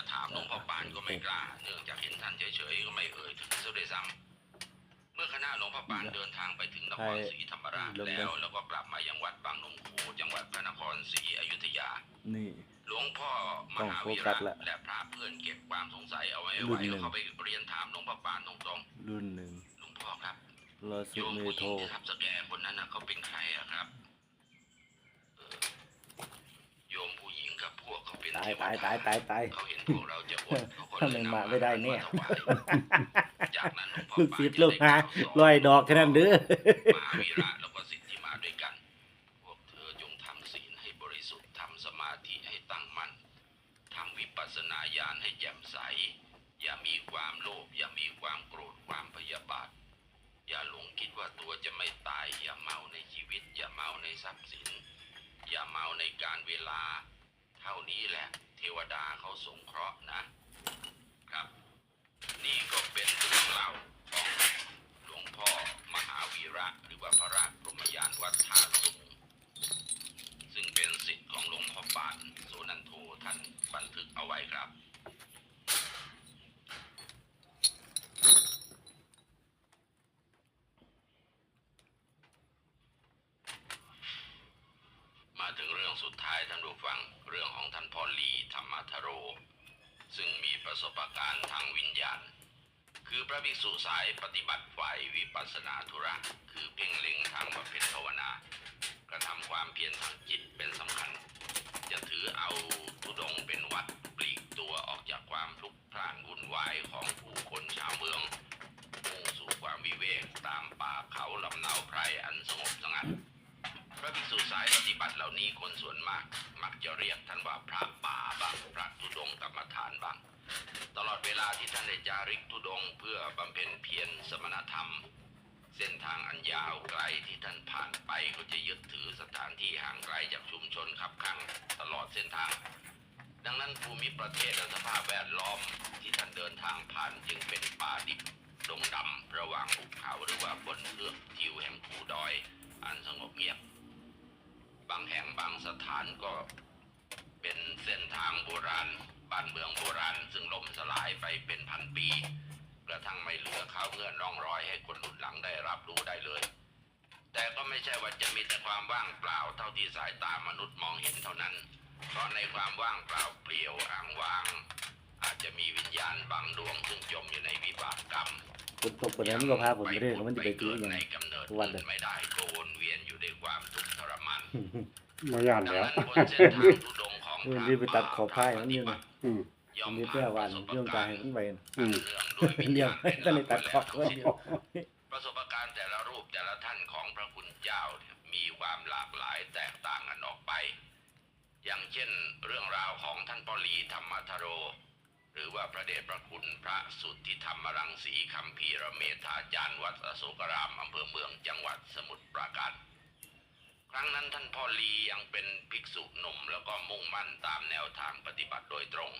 จะถามหลวงพ่อปานก็ไม่กล้า เนื่องจากเห็นท่านเฉยๆก็ไม่เอ่ยถึงเสียด้วยซ้ำเมื่อคณะหลวงพ่อปานเดินทางไปถึงนครศรีธรรมราชแล้ว แล้วก็กลับมายังวัดบางนมโขจังหวัดพระนครศรีอยุธยา นี่หลวงพ่อมหาต้องวีโฟกัระสละและพระเพื่อนเก็บความสงสัยเอาไว้รุ่ไว้นหนึ่งเขาไปเรียนถามหลวงพ่อปานตรงรุ่นหนึ่งๆหลวงพ่อครับรอโยสิบมเมผู้หโทญิงที่ทับสแกคนนั้นนะเขาเป็นใครอะครับเออโยมผู้หญิงกับพวกเขาเป็น ตายเทวตายดาตายตายตายเขาเห็นพวกเราจะอดเขาก็ทำไมเลยนำมาไม่ได้เนี่ยอาหารมาถวายจากนั้นหลวงพ่อลูกปานศิษย์จะลูกหาได้กล่าวสนลอยดอกแค่นั้นเด้อมหาวีระแล้วก็สิทธิ์ที่มาด้วยกัน พวกเธอจงทำศีลให้บริสุทธิ์ทำสมาธิให้ตั้งมั่นทำวิปัสสนาญาณให้แจ่มใส อย่ามีความโลภอย่ามีความโกรธความพยาบาท อย่าหลงคิดว่าตัวจะไม่ตาย อย่าเมาในชีวิต อย่าเมาในทรัพย์สิน อย่าเมาในการเวลา เท่านี้แหละ เทวดาเขาสงเคราะห์นะ ครับ นี่ก็เป็นเรื่องเล่าของหลวงพ่อมหาวีระ หรือว่าพระราชพรมยานวัดท่าสุงซึ่งเป็นสิทธิ์ของหลวงพ่อปานโสนันโทท่านบันทึกเอาไว้ครับ มาถึงเรื่องสุดท้ายท่านผู้ฟังเรื่องของท่านพ่อลีธรรมทโร ซึ่งมี ประการณ์ทางวิญญาณ คือพระภิกษุสายปฏิบัติฝ่ายวิปัสสนาธุระ คือเพ่งเล็งทางบำเพ็ญภาวนากระทำความเพียรทางจิตเป็นสำคัญ จะถือเอาทุดงเป็นวัดปลีกตัวออกจากความพลุกพล่านวุ่นวายของผู้คนชาวเมืองมุ่งสู่ความวิเวกตามป่าเขาลำเนาไพรอันสงบสงัด พระภิกษุสายปฏิบัติเหล่านี้คนส่วนมาก มักจะเรียกท่านว่าพระป่าบ้างพระธุดงกรรมฐานบ้าง ตลอดเวลาที่ท่านได้จาริกธุดงเพื่อบำเพ็ญเพียรสมณธรรม เส้นทางอันยาวไกลที่ท่านผ่านไปก็จะยึดถือสถานที่ห่างไกลจากชุมชนขับข้างตลอดเส้นทาง ดังนั้นภูมิประเทศและสภาพแวดล้อมที่ท่านเดินทางผ่านจึงเป็นป่าดิบดงดำระหว่างภูเขาหรือว่าบนเทือกทิวแห่งภูดอย อันสงบเงียบ บางแห่งบางสถานก็เป็นเส้นทางโบราณ บ้านเมืองโบราณ ซึ่งล่มสลายไปเป็นพันปี กระทั่งไม่เหลือข่าวเงื่อนร่องรอยให้คนรุ่นหลังได้รับรู้ได้เลย แต่ก็ไม่ใช่ว่าจะมีแต่ความว่างเปล่าเท่าที่สายตามนุษย์มองเห็นเท่านั้น เพราะในความว่างเปล่าเปลี่ยวอ้างว้าง อาจจะมีวิญญาณบางดวงซึ่งจมอยู่ในวิบากกรรมฝนตกคนนั้นก็พาผมไปเรื่อยมันจะไปเจอยังไงในกำเนิดทุกวันเลยไม่ได้ก็วนเวียนอยู่ด้วยความทุกข์ทรมานมาย่านดังแล้วนั้นบนเส้นทางทุดงค์ของมันรีบไปตัดขอบผ้าให้มันอยู่นะ อืมย่อมนี่ผ่าเพื่อนปวัระนสบเรื่องกาการรให้ณ์มันไปนะอืมเนื่องด้วยวิญเดี๋ยวญาณก็เลยตัดขอบทั้ไว้งสิ้นประสบการณ์แต่ละรูปแต่ละท่านของพระคุณเจ้าเนี่ยมีความหลากหลายแตกต่างกันออกไป อย่างเช่น เรื่องราวของท่านพ่อหลีธรรมทโร หรือว่าพระเดชพระคุณพระสุทธิธรรมรังสีคัมภีระเมธาจารย์วัดอโศกรามอำเภอเมืองจังหวัดสมุทรปราการ ครั้งนั้นท่านพ่อลียังเป็นภิกษุหนุ่มแล้วก็มุ่งมั่นตามแนวทางปฏิบัติโดยตรง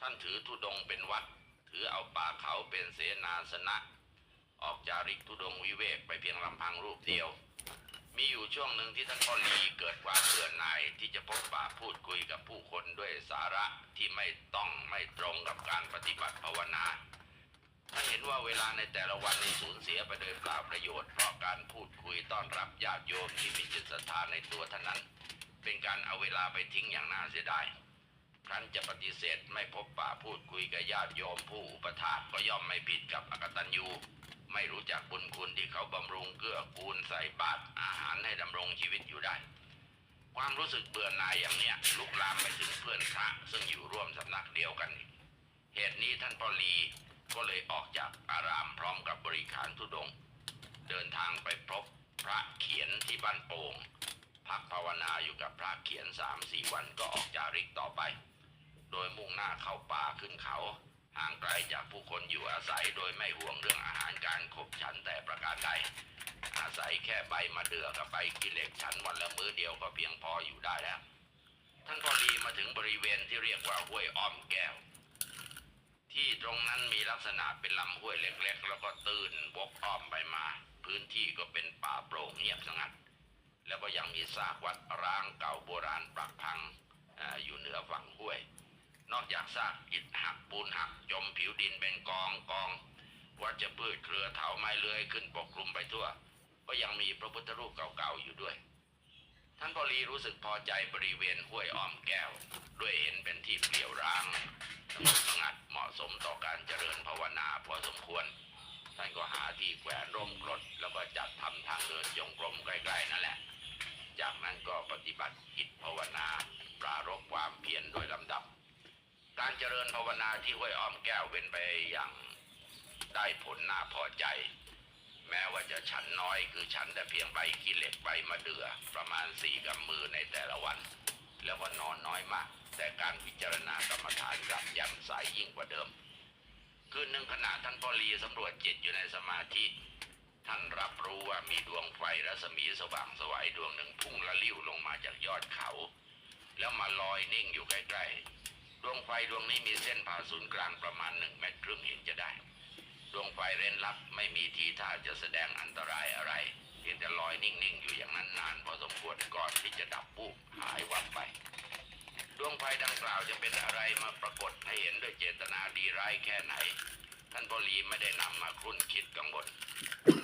ท่านถือธุดงเป็นวัด ถือเอาป่าเขาเป็นเสนาสนะ ออกจาริกธุดงวิเวกไปเพียงลำพังรูปเดียว มีอยู่ช่วงหนึ่งที่ท่านพ่อลีเกิดความเบื่อหน่ายที่จะพบปะพูดคุยกับผู้คนด้วยสาระที่ไม่ต้องไม่ตรงกับการปฏิบัติภาวนา ท่านเห็นว่าเวลาในแต่ละวันนี้สูญเสียไปโดยเปล่าประโยชน์เพราะการพูดคุยต้อนรับญาติโยมที่มีจิตศรัทธาในตัวท่านนั้น เป็นการเอาเวลาไปทิ้งอย่างน่าเสียดายครั้นจะปฏิเสธไม่พบปะพูดคุยกับญาติโยมผู้อุปถากก็ย่อมไม่ผิดกับอกตัญญูไม่รู้จักบุญคุณที่เขาบำรุงเกื้อกูลใส่บาตรอาหารให้ดำรงชีวิตอยู่ได้ ความรู้สึกเบื่อหน่ายอย่างเนี้ยลุกลามไปถึงเพื่อนพระซึ่งอยู่ร่วมสำนักเดียวกัน เหตุนี้ท่านพ่อลี ก็เลยออกจากอารามพร้อมกับบริขารทุดงค์เดินทางไปพบพระเขียนที่บ้านโป่งพักภาวนาอยู่กับพระเขียนสามสี่วันก็ออกจาริกต่อไป โดยมุ่งหน้าเข้าป่าขึ้นเขา ห่างไกลจากผู้คนอยู่อาศัยโดยไม่ห่วงเรื่องอาหารการขบฉันแต่ประการใด อาศัยแค่ใบมะเดื่อกับใบกิเหล็กฉันวันละมื้อเดียวก็เพียงพออยู่ได้แล้ว ท่านพอลีมาถึงบริเวณที่เรียกว่าห้วยอ้อมแก้ว ที่ตรงนั้นมีลักษณะเป็นลำห้วยเล็กๆ แล้วก็ตื้นบกอ้อมไปมา พื้นที่ก็เป็นป่าโปร่งเงียบสงัด แล้วก็ยังมีซากวัดร้างเก่าโบราณปรักพังออยู่เหนือฝั่งห้วย นอกจากซากอิฐหักปูนหักจมผิวดินเป็นกองกองวัชพืชเครือเถาไม้เลื้อยขึ้นปกคลุมไปทั่ว ก็ยังมีพระพุทธรูปเก่าๆอยู่ด้วย ท่านพอลีรู้สึกพอใจบริเวณห้วยอ้อมแก้ว ด้วยเห็นเป็นที่เปลี่ยวร้างสงบสงัดเหมาะสมต่อการเจริญภาวนาพอสมควร ท่านก็หาที่แขวนร่มกรดแล้วก็จัดทำทางเดินจงกรมใกล้ๆนั่นแหละ จากนั้นก็ปฏิบัติกิจภาวนาปรารบความเพียรโดยลำดับ การเจริญภาวนาที่ห้วยอ้อมแก้วเป็นไปอย่างได้ผลน่าพอใจ แม้ว่าจะฉันน้อยคือฉันแต่เพียงใบขี้เหล็กใบมะเดื่อประมาณสี่กำมือในแต่ละวัน แล้วก็นอนน้อยมาก แต่การพิจารณากรรมฐานกลับย่ำใสยิ่งกว่าเดิม คืนหนึ่งขณะท่านพ่อลีสำรวจจิตอยู่ในสมาธิท่านรับรู้ว่ามีดวงไฟรัศมีสว่างสวัยดวงหนึ่งพุ่งละลิ้วลงมาจากยอดเขา แล้วมาลอยนิ่งอยู่ใกล้ๆดวงไฟดวงนี้มีเส้นผ่าศูนย์กลางประมาณหนึ่งเมตรครึ่งเห็นจะได้ ดวงไฟเร้นลับไม่มีทีท่าจะแสดงอันตรายอะไร เพียงแต่ลอยนิ่งๆ อยู่อย่างนั้นนานพอสมควรก่อนที่จะดับปุ๊บหายวับไป ดวงไฟดังกล่าวจะเป็นอะไรมาปรากฏให้เห็นด้วยเจตนาดีร้ายแค่ไหน ท่านพลีไม่ได้นำมาครุ่นคิดกังวล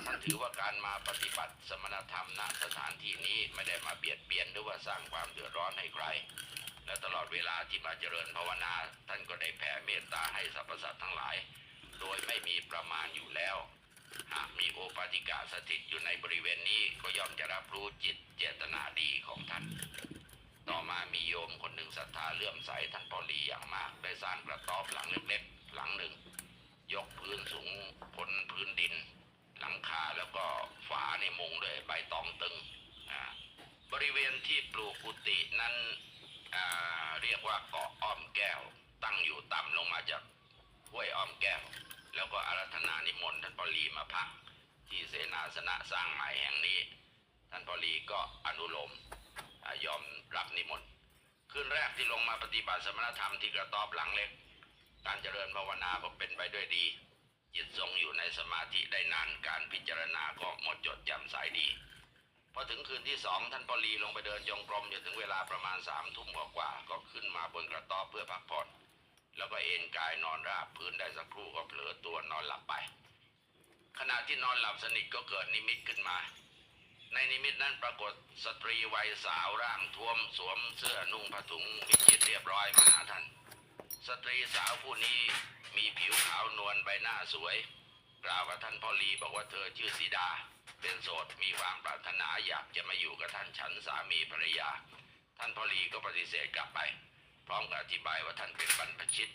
ท่านถือว่าการมาปฏิบัติสมณธรรมณสถานที่นี้ไม่ได้มาเบียดเบียนหรือว่าสร้างความเดือดร้อนให้ใครและตลอดเวลาที่มาเจริญภาวนา ท่านก็ได้แผ่เมตตาให้สรรพสัตว์ทั้งหลาย โดยไม่มีประมาณอยู่แล้ว หากมีโอปาติกาสถิตอยู่ในบริเวณนี้ก็ย่อมจะรับรู้จิตเจตนาดีของท่าน ต่อมามีโยมคนหนึ่งศรัทธาเลื่อมใสท่านพอลีอย่างมาก ได้สร้างกระต๊อบหลังเล็กๆหลังหนึ่ง ยกพื้นสูงพ้นพื้นดิน หลังคาแล้วก็ฝาในมุงด้วยใบตองตึงบริเวณที่ปลูกกุฏินั้นเรียกว่าเกาะอ้อมแก้ว ตั้งอยู่ต่ำลงมาจาก ห้วยอ้อมแก้ว แล้วก็อารัธนานิมนต์ท่านพอลีมาพัก ที่เสนาสนะสร้างใหม่แห่งนี้ ท่านพอลีก็อนุโลมอยอมรับนิมนต์คืนแรกที่ลงมาปฏิบัติสมณธรรมที่กระต๊อบหลังเล็ก การเจริญภาวนาก็เป็นไปด้วยดีจิตทรงอยู่ในสมาธิได้นานการพิจารณาก็หมดจดจำสายดีพอถึงคืนที่สองท่านพอลีลงไปเดินจงกรมจนถึงเวลาประมาณสามทุ่มกว่าก็ขึ้นมาบนกระต๊อบเพื่อพักผ่อน แล้วก็เอนกายนอนราบพื้นได้สักครู่ก็เผลอตัวนอนหลับไป ขณะที่นอนหลับสนิทก็เกิดนิมิตขึ้นมา ในนิมิตนั้นปรากฏสตรีวัยสาวร่างท้วมสวมเสื้อนุ่งผ้าถุงมิดชิดเรียบร้อยมาหาท่าน สตรีสาวผู้นี้มีผิวขาวนวลใบหน้าสวย กล่าวกับท่านพ่อลีบอกว่าเธอชื่อสีดา เป็นโสดมีความปรารถนาอยากจะมาอยู่กับท่านฉันสามีภรรยา ท่านพ่อลีก็ปฏิเสธกลับไป พร้อมกับอธิบายว่าท่านเป็นบรรพชิต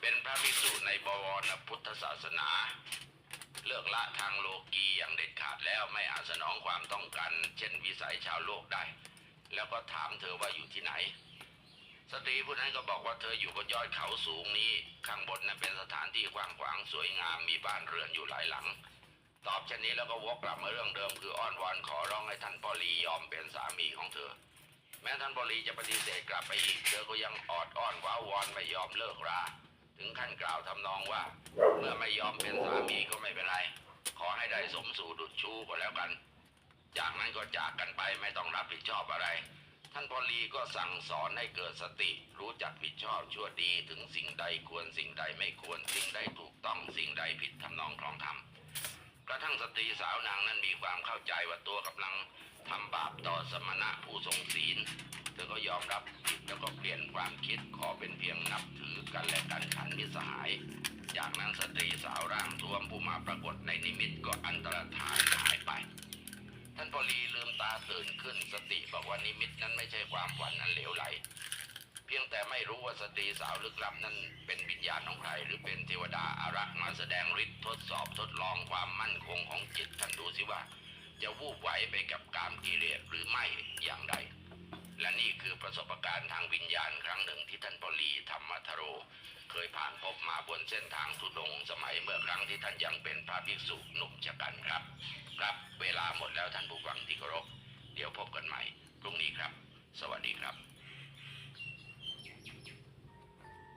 เป็นพระภิกษุในบวรพุทธศาสนา เลิกละทางโลกีอย่างเด็ดขาดแล้วไม่อาจสนองความต้องการเช่นวิสัยชาวโลกได้ แล้วก็ถามเธอว่าอยู่ที่ไหน สตรีผู้นั้นก็บอกว่าเธออยู่บนยอดเขาสูงนี้ ข้างบนนั้นเป็นสถานที่กว้างขวางสวยงามมีบ้านเรือนอยู่หลายหลังตอบเช่นนี้แล้วก็วกกลับมาเรื่องเดิมคืออ้อนวอนขอร้องให้ท่านพอลียอมเป็นสามีของเธอ แม้ท่านพอลีจะปฏิเสธกลับไปอีกเธอก็ยังออดอ้อนว้าวอนไม่ยอมเลิกรา ถึงขั้นกล่าวทำนองว่า เมื่อไม่ยอมเป็นสามีก็ไม่เป็นไร ขอให้ได้สมสู่ดุจชู้ก็แล้วกัน จากนั้นก็จากกันไปไม่ต้องรับผิดชอบอะไร ท่านพอลีก็สั่งสอนให้เกิดสติ รู้จักผิดชอบชั่วดีถึงสิ่งใดควรสิ่งใดไม่ควรสิ่งใดถูกต้องสิ่งใดผิดทำนองคลองธรรมกระทั่งสตรีสาวนางนั้นมีความเข้าใจว่าตัวกำลัง ทำบาปต่อสมณะผู้ทรงศีล เธอก็ยอมรับผิดแล้วก็เปลี่ยนความคิดขอเป็นเพียงนับถือกันและกันฉันมิสหาย จากนั้นสตรีสาวร่างทวมผู้มาปรากฏในนิมิตก็อันตรธานหายไป ท่านพอลีลืมตาตื่นขึ้นสติบอกว่านิมิตนั้นไม่ใช่ความฝันอันเหลวไหล เพียงแต่ไม่รู้ว่าสตรีสาวลึกลับนั้นเป็นวิญญาณของใครหรือเป็นเทวดาอารักษ์มาแสดงฤทธิ์ทดสอบทดลองความมั่นคงของจิตท่านดูสิว่า จะวูบไหวไปกับกามกิเลสหรือไม่อย่างใด และนี่คือประสบการณ์ทางวิญญาณครั้งหนึ่งที่ท่านพอลีธรรมทโร เคยผ่านพบมาบนเส้นทางทุดงสมัยเมื่อครั้งที่ท่านยังเป็นพระภิกษุหนุ่มชะกันครับ ครับเวลาหมดแล้วท่านผู้ฟังที่เคารพเดี๋ยวพบกันใหม่พรุ่งนี้ครับ สวัสดีครับ